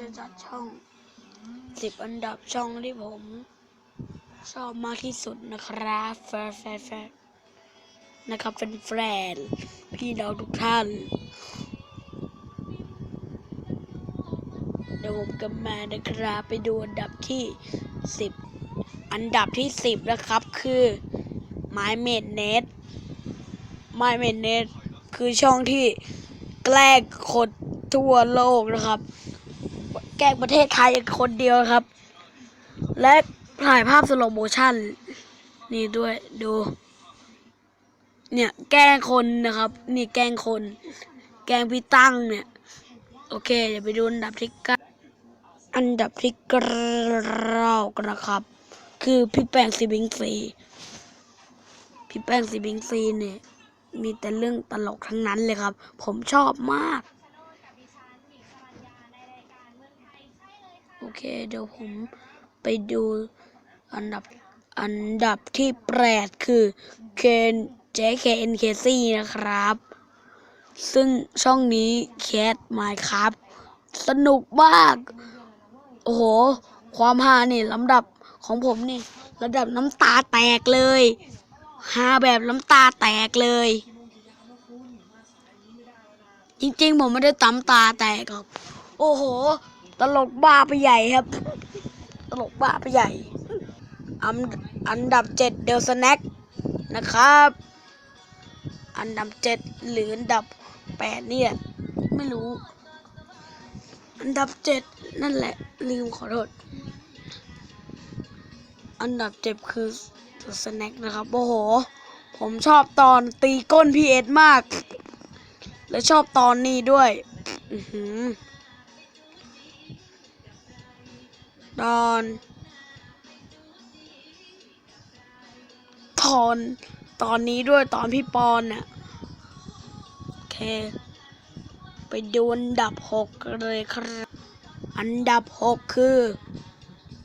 จะจัดช่องสิบอันดับช่องที่ผมชอบมากที่สุดนะครับแฟร์แฟร์แฟร์นะครับเป็นแฟนพี่น้องทุกท่าน เดี๋ยวผมกลับมานะครับไปดูอันดับที่สิบอันดับที่สิบนะครับคือไม้เมดเนตไม้เมดเนตคือช่องที่แกล้งคนทั่วโลกนะครับ แกล้งประเทศไทยคนเดียวครับ และถ่ายภาพสโลโมชั่น นี่ด้วยดู เนี่ยแกล้งคนนะครับ นี่แกล้งคน แกล้งพี่ตั้งเนี่ย โอเคเดี๋ยวไปดูอันดับที่เก้าอันดับที่เก้ากันนะครับ คือพี่แป้งซีบิงซีพี่แป้งซีบิงซีเนี่ยมีแต่เรื่องตลกทั้งนั้นเลยครับ ผมชอบมาก โอ เคเดี๋ยวผมไปดูอันดับอันดับที่แปดคือเคนเจเคนเคซี่นะครับ ซึ่งช่องนี้แคสไมค์ครับ สนุกมาก โอ้โห ความฮานี่ลำดับของผมนี่ระดับน้ำตาแตกเลยฮาแบบน้ำตาแตกเลย จริงๆ ผมไม่ได้ตำตาแตกครับโอ้โห ตลกบ้าไปใหญ่ครับ ตลกบ้าไปใหญ่ อันอันดับเจ็ดเดลสแน็คนะครับ อันดับเจ็ดหรืออันดับแปดเนี่ย ไม่รู้ อันดับเจ็ดนั่นแหละ ลืมขอโทษ อันดับเจ็ดคือเดลสแน็คนะครับ โอ้โห ผมชอบตอนตีก้นพีเอสมาก และชอบตอนนี้ด้วย อือหือ ตอนตอนตอนนี้ด้วยตอนพี่ปอนน่ะโอเค ไปดูอันดับหกเลยครับ อันดับหกคือ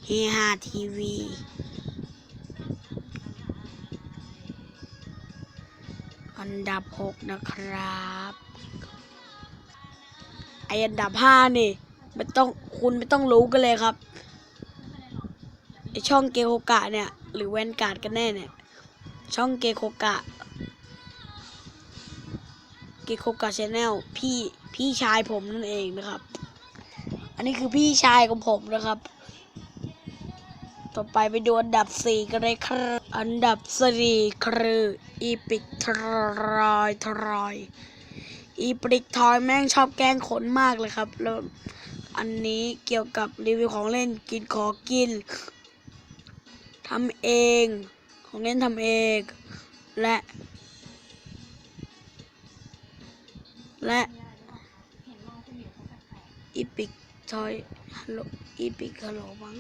เฮฮาทีวีอันดับหกนะครับ ไออันดับห้านี่ไม่ต้องคุณไม่ต้องรู้กันเลยครับ ช่องเกโฮกะเนี่ย หรือแวนการ์ดกันแน่เนี่ย ช่องเกโคกะ เกโคกะชาแนลพี่พี่ชายผมนั่นเองนะครับ อันนี้คือพี่ชายของผมนะครับ ต่อไปไปดูอันดับสี่กันเลยครับอันดับสี่คืออีพิกทรอยทรอยอีพิกทอยแม่งชอบแกล้งขนมากเลยครับแล้วอันนี้เกี่ยวกับรีวิวของเล่นกินขอกิน ทำเอง ของเล่นทำเอง และ และอีพิกทอยฮัลโหลอีพิกฮัลโหลมั้ง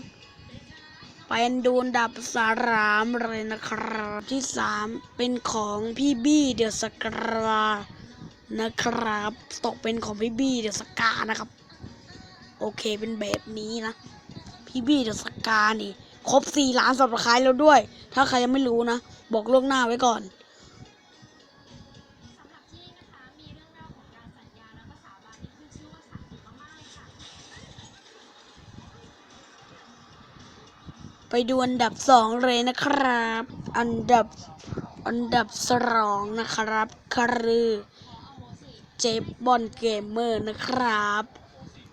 ไปดูนดับสารามเลยนะครับที่สามเป็นของพี่บี้เดือะสกรานะครับ ตกเป็นของพี่บี้เดือะสกานะครับ โอเคเป็นแบบนี้นะ พี่บี้เดือะสกานี่ ครบสี่ล้านสับสไครต์แล้วด้วย ถ้าใครยังไม่รู้นะ บอกล่วงหน้าไว้ก่อนไปดูอันดับสองเลยนะครับ อันดับ อันดับสองนะครับคือเจบอนเกมเมอร์นะครับ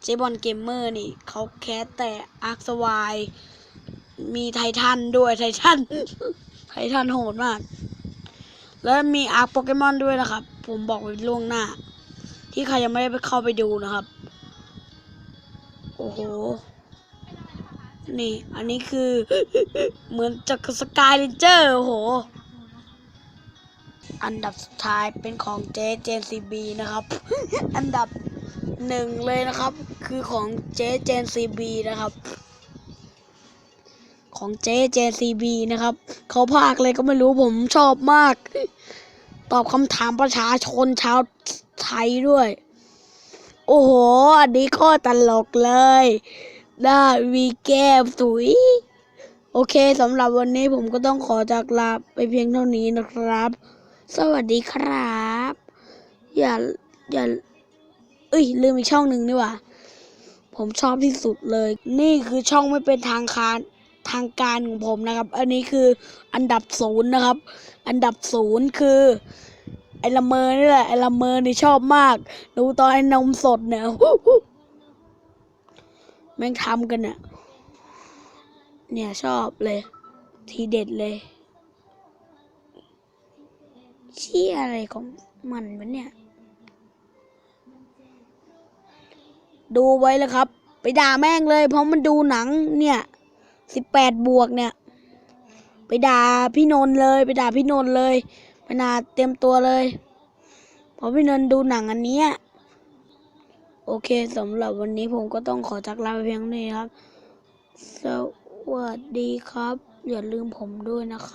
เจบอนเกมเมอร์นี่เขาแคสแต่อาร์คสวาย มีไททันด้วยไททันไททันโหดมาก แล้วมีอาร์คโปเกมอนด้วยนะครับ ผมบอกไว้ล่วงหน้า ที่ใครยังไม่ได้ไปเข้าไปดูนะครับ โอ้โห นี่ อันนี้คือ เหมือนจากสกายเลนเจอร์โอ้โห อันดับสุดท้ายเป็นของเจเจนซีบีนะครับ อันดับหนึ่งเลยนะครับ คือของเจเจนซีบีนะครับ ของเจเจนซีบีนะครับเขาพากเลยก็ไม่รู้ผมชอบมาก ตอบคำถามประชาชนชาวไทยด้วย โอ้โห อันนี้ก็ตลกเลยได้วีแก้มสวยโอเคสำหรับวันนี้ผมก็ต้องขอจากลาไปเพียงเท่านี้นะครับ สวัสดีครับ อย่าอย่าเอ้ยลืมอีกช่องหนึ่งนี่ว่า ผมชอบที่สุดเลย นี่คือช่องไม่เป็นทางการ ทางการของผมนะครับ อันนี้คืออันดับศูนย์นะครับ อันดับศูนย์คือไอละเมอนี่แหละไอละเมอนี่ชอบมาก ดูตอนไอนมสดเนี่ยแม่งทำกันเนี่ยเนี่ยชอบเลย ทีเด็ดเลยเชี่ยอะไรของมันวะเนี่ย ดูไว้เลยครับ ไปด่าแม่งเลย เพราะมันดูหนังเนี่ย สิบแปดบวกเนี่ย ไปด่าพี่นนท์เลย ไปด่าพี่นนท์เลยไปด่าเตรียมตัวเลยเพราะพี่นนท์ดูหนังอันนี้โอเคสำหรับวันนี้ผมก็ต้องขอจากลาไปเพียงนี้ครับ สวัสดีครับ อย่าลืมผมด้วยนะครับ